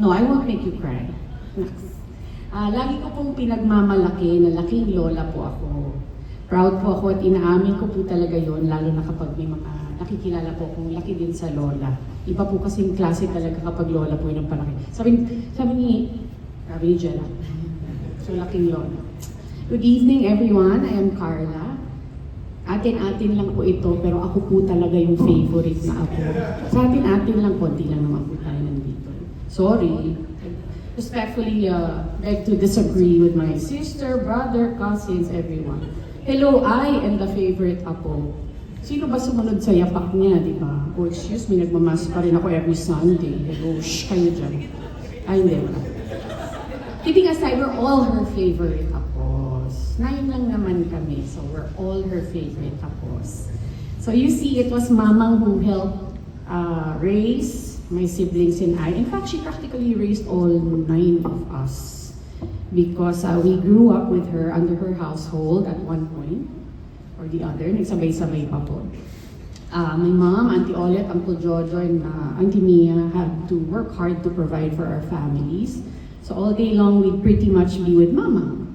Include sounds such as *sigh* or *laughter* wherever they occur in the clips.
No, I won't make you cry. Ah, lagi ko pong pinagmamalaki na laking lola po ako. Proud po ako at inaamin ko po talaga yon lalo na kapag may mga nakikilala po kung laki din sa lola. Iba po kasing klase talaga kapag lola po yung palaki. Sabi, sabi ni, sabi ni Jenna, *laughs* so laking lola. Good evening everyone, I am Carla. Atin-atin lang po ito, pero ako po talaga yung favorite na ako. Sa atin-atin lang, konti lang naman po tayo nandito. Sorry. Respectfully, uh, beg to disagree with my sister, brother, cousins, everyone. Hello, I am the favorite apo. Sino ba sumunod sa yapak niya, di ba? Oh, excuse me, nagmamas pa rin ako every Sunday. Hello, shh, kayo dyan. Ay, hindi, wala. Kidding aside, we're all her favorite apos. Nine lang naman kami, so we're all her favorite apos. So you see, it was mamang who helped uh, raise my siblings and I. In fact, she practically raised all nine of us because uh, we grew up with her under her household at one point or the other. Nagsabay-sabay pa po. Uh, my mom, Auntie Olet, Uncle Jojo, and uh, Auntie Mia had to work hard to provide for our families. So all day long, we'd pretty much be with Mama.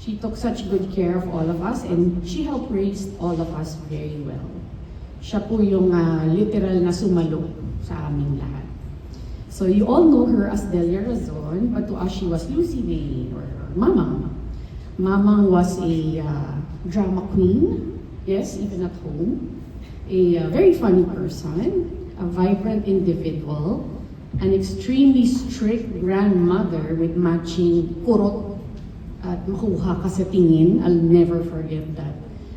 She took such good care of all of us and she helped raise all of us very well. Siya po yung uh, literal na sumalo sa aming lahat. So you all know her as Delia Razon, but to us she was Lucy May or, or Mama. Mama was a uh, drama queen, yes, even at home. A uh, very funny person, a vibrant individual, an extremely strict grandmother with matching kurot at makuha ka sa tingin. I'll never forget that.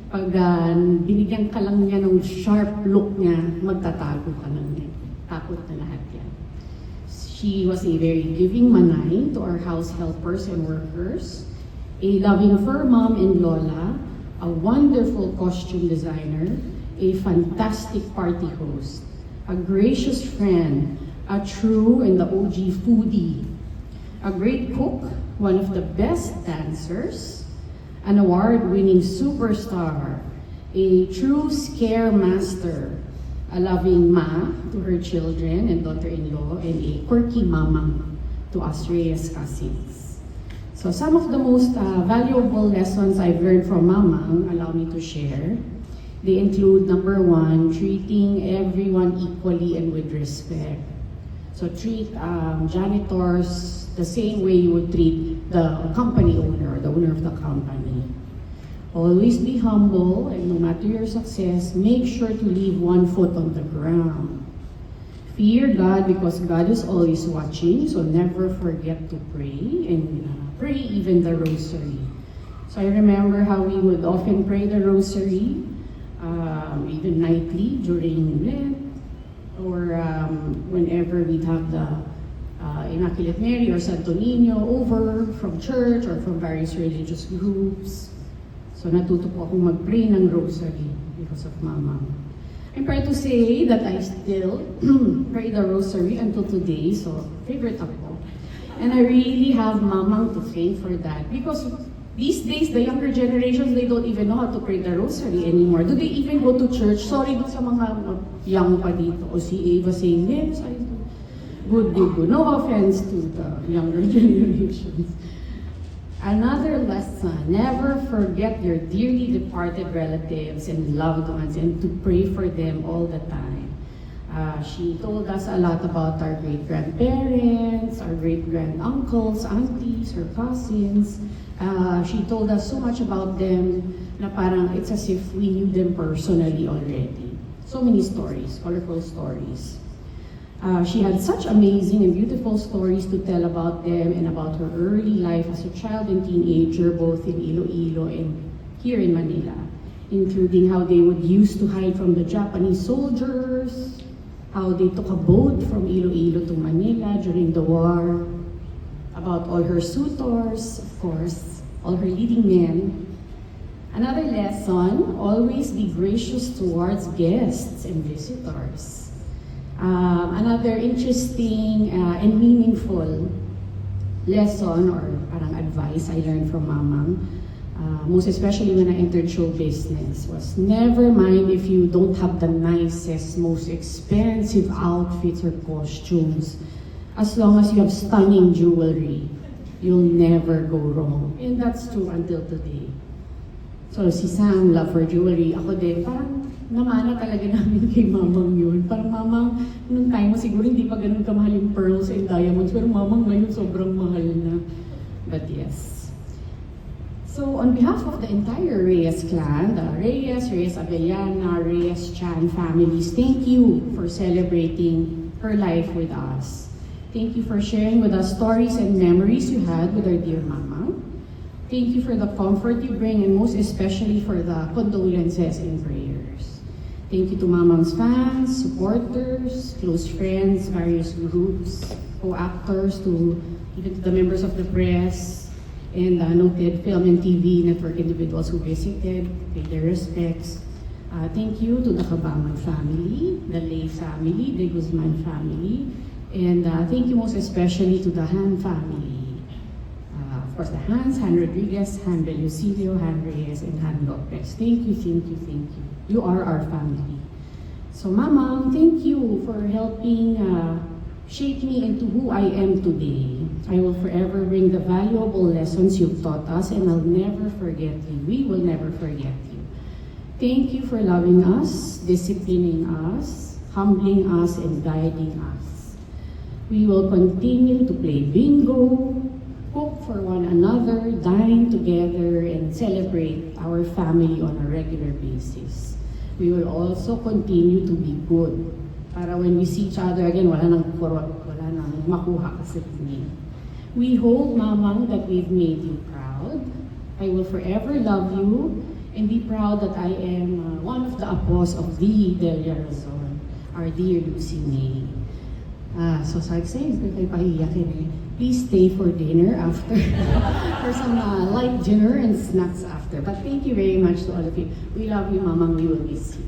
Pag uh, binigyan ka lang niya ng sharp look niya, magtatago ka lang niya. Takot na lahat yan. She was a very giving manay to our house helpers and workers, a loving fur mom and lola, a wonderful costume designer, a fantastic party host, a gracious friend, a true and the OG foodie, a great cook, one of the best dancers, an award-winning superstar, a true scare master, a loving ma to her children and daughter-in-law, and a quirky mama to us Reyes cousins. So some of the most uh, valuable lessons I've learned from Mamang, allow me to share. They include number one, treating everyone equally and with respect. So treat um, janitors the same way you would treat the company owner the owner of the company. Always be humble and no matter your success, make sure to leave one foot on the ground. Fear God because God is always watching, so never forget to pray and uh, pray even the rosary. So I remember how we would often pray the rosary, um, even nightly during Lent, or um, whenever we'd have the uh, Immaculate Mary or Santo Niño over from church or from various religious groups. So natuto po akong mag-pray ng rosary because of Mama. I'm proud to say that I still *clears throat* pray the rosary until today, so favorite ako. And I really have Mamang to thank for that because these days, the younger generations, they don't even know how to pray the rosary anymore. Do they even go to church? Sorry dun sa mga young pa dito. O si Ava saying, yes, I do. Good, good, good. No offense to the younger *laughs* generations. Another lesson, never forget your dearly departed relatives and loved ones and to pray for them all the time. Uh, she told us a lot about our great-grandparents, our great-grand-uncles, aunties, her cousins. Uh, she told us so much about them na parang it's as if we knew them personally already. So many stories, colorful stories. Uh, she had such amazing and beautiful stories to tell about them and about her early life as a child and teenager, both in Iloilo and here in Manila, including how they would used to hide from the Japanese soldiers, how they took a boat from Iloilo to Manila during the war, about all her suitors, of course, all her leading men. Another lesson, always be gracious towards guests and visitors. Um, another interesting uh, and meaningful lesson or parang advice I learned from Mamang, uh, most especially when I entered show business, was never mind if you don't have the nicest, most expensive outfits or costumes. as long as you have stunning jewelry, you'll never go wrong. And that's true until today. So si Sam, love for jewelry. Ako din, parang namana talaga namin kay mamang yun. Parang mamang, nung time mo siguro hindi pa ganun kamahal yung pearls and diamonds. Pero mamang ngayon sobrang mahal na. But yes. So on behalf of the entire Reyes clan, the Reyes, Reyes Avellana, Reyes Chan families, thank you for celebrating her life with us. Thank you for sharing with us stories and memories you had with our dear mama. Thank you for the comfort you bring and most especially for the condolences and prayers. Thank you to Mamang's fans, supporters, close friends, various groups, co-actors, to even to the members of the press, and uh, noted film and TV network individuals who visited, paid their respects. Uh, thank you to the Kabangan family, the Lay family, the Guzman family, and uh, thank you most especially to the Han family. Uh, of course, the Hans, Han Rodriguez, Han Belusilio, Han Reyes, and Han Lopez. Thank you, thank you, thank you. You are our family. So, Mama, thank you for helping uh, shape me into who I am today. I will forever bring the valuable lessons you've taught us, and I'll never forget you. We will never forget you. Thank you for loving us, disciplining us, humbling us, and guiding us. We will continue to play bingo, cook for one another, dine together, and celebrate our family on a regular basis. We will also continue to be good. Para when we see each other again, wala nang kurot, wala nang makuha kasi tingin. We hope, Mamang, that we've made you proud. I will forever love you and be proud that I am uh, one of the apos of the Delia Razon, our dear Lucy May. Ah, so to say, hindi kayo pahiyakin eh. Please stay for dinner after, *laughs* for some uh, light dinner and snacks after. But thank you very much to all of you. We love you, Mamang. We will miss you.